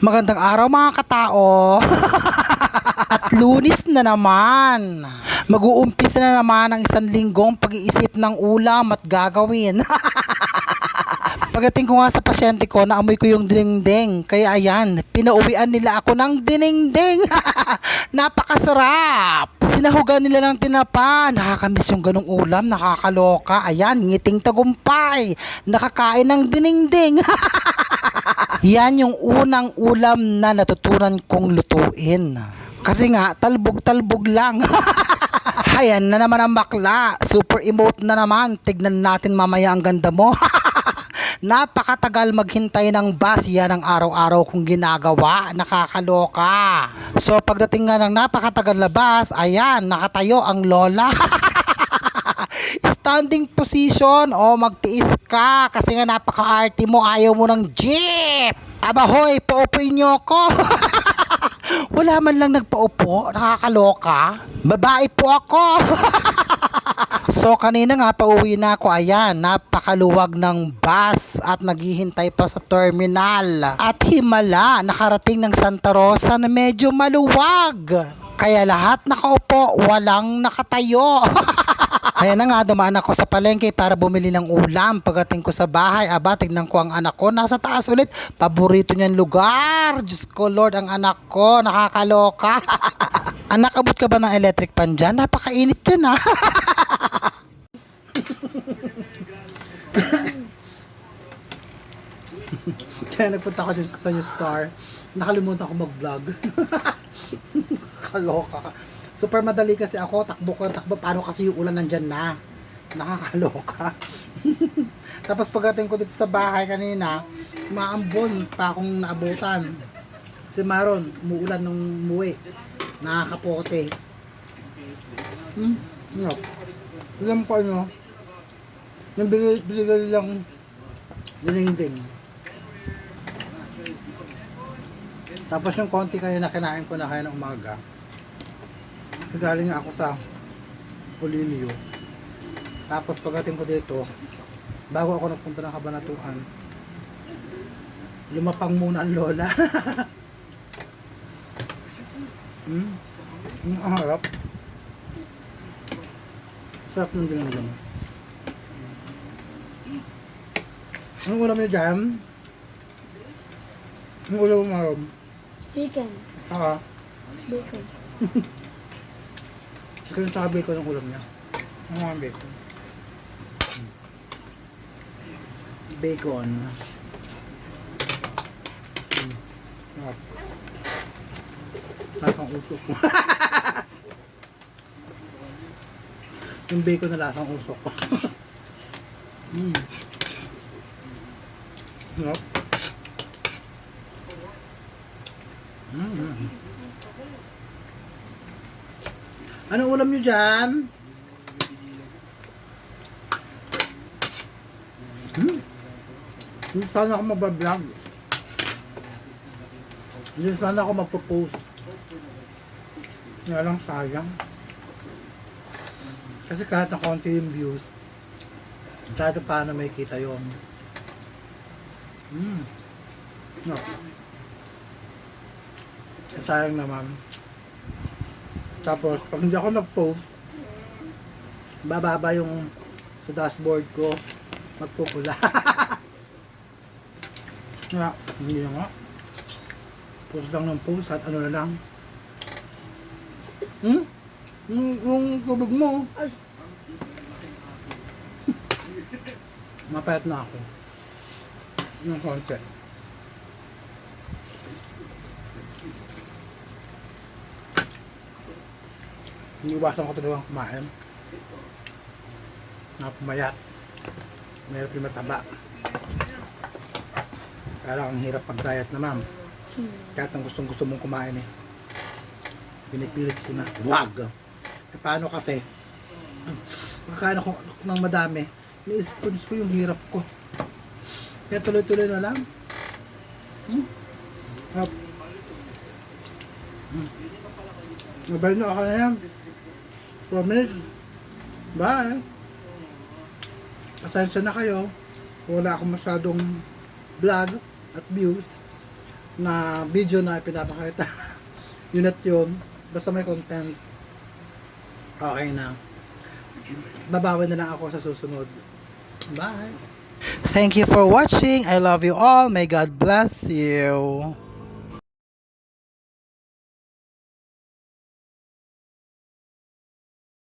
Magandang araw mga katao. At lunis na naman. Mag-uumpisa na naman ang isang linggong pag-iisip ng ulam at gagawin. Pagdating ko nga sa pasyente ko, naamoy ko yung dinengdeng. Kaya ayan, pinauwian nila ako ng dinengdeng. Napakasarap! Sinahugan nila ng tinapa. Nakakamiss yung ganong ulam, nakakaloka. Ayan, ngiting tagumpay. Nakakain ng dinengdeng. Yan yung unang ulam na natutunan kong lutuin. Kasi nga, talbog-talbog lang. Ayan na naman ang bakla. Super emote na naman. Tignan natin mamaya ang ganda mo. Napakatagal maghintay ng bus. Yan ang araw-araw kong ginagawa. Nakakaloka. So pagdating nga ng napakatagal na bus, ayan, nakatayo ang lola. standing position. O magtiis ka kasi nga napaka-arty mo. Ayaw mo ng jeep aba hoy paupuin nyo ako. Wala man lang nagpaupo. Nakakaloka. Babae po ako. So kanina nga pauwi na ako. Ayan napakaluwag ng bus at naghihintay pa sa terminal. At himala nakarating ng Santa Rosa na medyo maluwag. Kaya lahat nakaupo walang nakatayo Kaya na nga, dumaan ako sa palengke para bumili ng ulam. Pagdating ko sa bahay, aba, tignan ko ang anak ko. Nasa taas ulit. Paborito niyang lugar. Diyos ko, Lord, ang anak ko. Nakakaloka. anak, abot ka ba ng electric pan dyan? Napakainit dyan, ha? Kaya nagpunta ako sa New Star. Nakalimutan ko mag-vlog. Kaloka ka. Super madali kasi ako, takbo ko, takbo. Paano kasi yung ulan nandyan na? Nakakaloka. Tapos pagdating ko dito sa bahay kanina, maambon pa akong naabutan. Si Maron, umuulan nung umuwi. Nakakapote. Hmm? Ano? Alam ko ano? Yung binigay lang dininding. Tapos yung konti kanina kinain ko na kaya ng umaga. Kasi galing nga ako sa Polilio. Tapos pagdating ko dito, bago ako nagpunta ng Kabanatuan, lumapang muna ang lola. hmm? Ang harap. Sarap ng dinamdam. Anong ulam niyo dyan? Anong ulam mo? Chicken. Ah, Bacon. tsaka bacon ang ulam niya. Ang bacon? Bacon. Hmm. Sarap. Lasang usok. Yung bacon na lasang usok. mm. Sarap. Mm. Ano ulam nyo dyan? Hmm? Sana ako mabablog. Sana ako magpo-post. Nga lang sayang. Kasi kahit na konti yung views, kahit paano may kita yung Hmm. No. Sayang naman. Tapos, pag hindi ako nag-post, bababa yung sa dashboard ko, magpupula. Kaya, hindi na nga. Post lang ng post at ano na lang. Hmm? Yung, yung tubig mo. Mapayat na ako. Yung konti. Iniwasan ko talagang kumain. Napumayat. Meron yung mataba. Kaya ang hirap pag-diet na ma'am. Kahit ang gustong gusto mong kumain eh. Pinipilit ko na, wag! Eh paano kasi? Pagkain ako ng madami, ni-sponsor ko yung hirap ko. Kaya tuloy-tuloy na lang. Hmm? Hap. Hmm. Mabay na ako na yan. Promise. Bye. Pasensya na kayo. Wala akong masyadong vlog at views. na video na ipinapakita. yun at yun. Basta may content. Okay na. Babawi na lang ako sa susunod. Bye! Thank you for watching. I love you all. May God bless you.